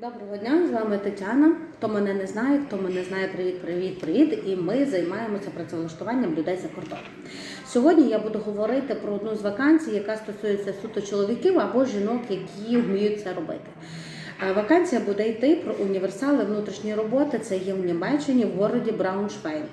Доброго дня, з вами Тетяна. Хто мене не знає, хто мене знає, привіт, привіт, привіт. І ми займаємося працевлаштуванням людей за кордоном. Сьогодні я буду говорити про одну з вакансій, яка стосується суто чоловіків або жінок, які вміють це робити. Е, Вакансія буде йти про універсали внутрішньої роботи. Це є в Німеччині в городі Брауншвейг.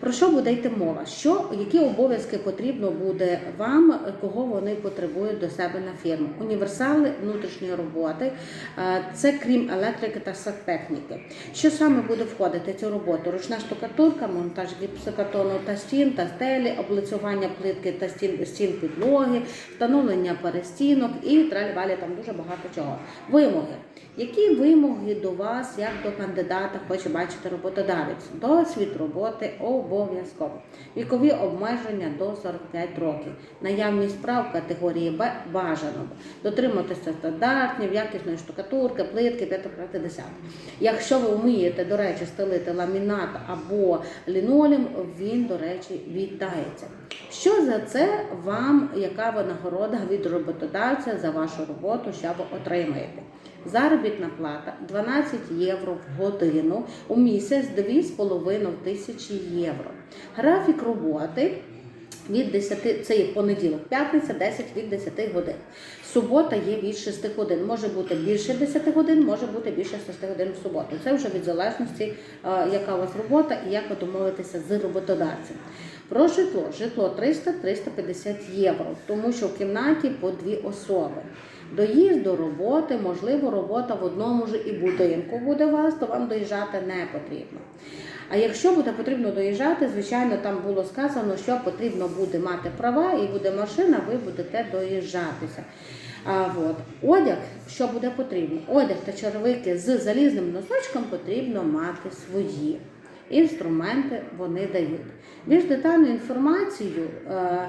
Про що буде йти мова? Що, які обов'язки потрібно буде вам, кого вони потребують до себе на фірму? Універсали внутрішньої роботи, е, це крім електрики та сантехніки. Що саме буде входити в цю роботу? Ручна штукатурка, монтаж гіпсокартону та стін та стелі, облицювання плитки та стін, стін підлоги, встановлення перестінок і траль-валі, там дуже багато чого. Вимоги. Які вимоги до вас, як до кандидата, хоче бачити роботодавець? Досвід роботи обов'язково. Вікові обмеження до 45 років. Наявність прав категорії Б бажано. Дотриматися стандартів, якісної штукатурки, плитки, 5 10. Якщо ви вмієте, до речі, стелити ламінат або лінолім, він, до речі, вітається. Що за це вам, яка винагорода від роботодавця за вашу роботу, що ви отримаєте? Заробітна плата 12 євро в годину у місяць 2,5 тисячі євро. Графік роботи від 10, це є понеділок, п'ятниця 10 від 10 годин. Субота є від 6 годин. Може бути більше 10 годин, може бути більше 6 годин в суботу. Це вже від залежності, е, яка у вас робота і як ви домовитеся з роботодавцем. Про житло. Житло 300-350 євро, тому що в кімнаті по дві особи. Доїзд до роботи, можливо, робота в одному ж і будинку буде вас, то вам доїжджати не потрібно. А якщо буде потрібно доїжджати, звичайно, там було сказано, що потрібно буде мати права і буде машина, ви будете доїжджатися. А, от. Одяг, що буде потрібно? Одяг та черевики з залізним носочком потрібно мати свої. Інструменти вони дають. Більш детальну інформацію е,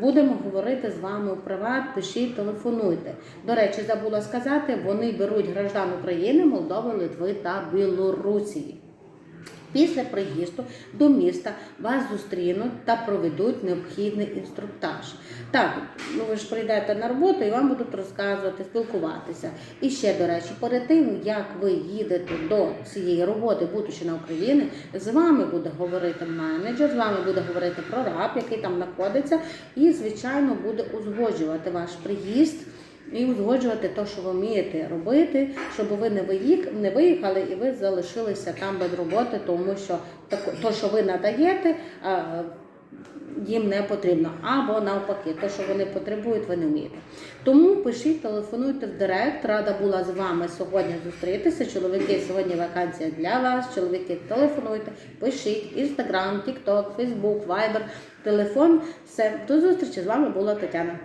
будемо говорити з вами у приват, пишіть, телефонуйте. До речі, забула сказати, вони беруть граждан України, Молдови, Литви та Білорусі. Після приїзду до міста вас зустрінуть та проведуть необхідний інструктаж. Так, ну ви ж прийдете на роботу і вам будуть розказувати, спілкуватися. І ще, до речі, перед тим, як ви їдете до цієї роботи, будучи на Україні, з вами буде говорити менеджер, з вами буде говорити прораб, який там знаходиться, і, звичайно, буде узгоджувати ваш приїзд. І узгоджувати те, що ви вмієте робити, щоб ви не не виїхали і ви залишилися там без роботи, тому що то, що ви надаєте, їм не потрібно. Або навпаки, те, що вони потребують, ви не вмієте. Тому пишіть, телефонуйте в директ. Рада була з вами сьогодні зустрітися. Чоловіки, сьогодні вакансія для вас. Чоловіки, телефонуйте, пишіть Інстаграм, Тікток, Фейсбук, Вайбер, телефон. Все, до зустрічі з вами була Тетяна.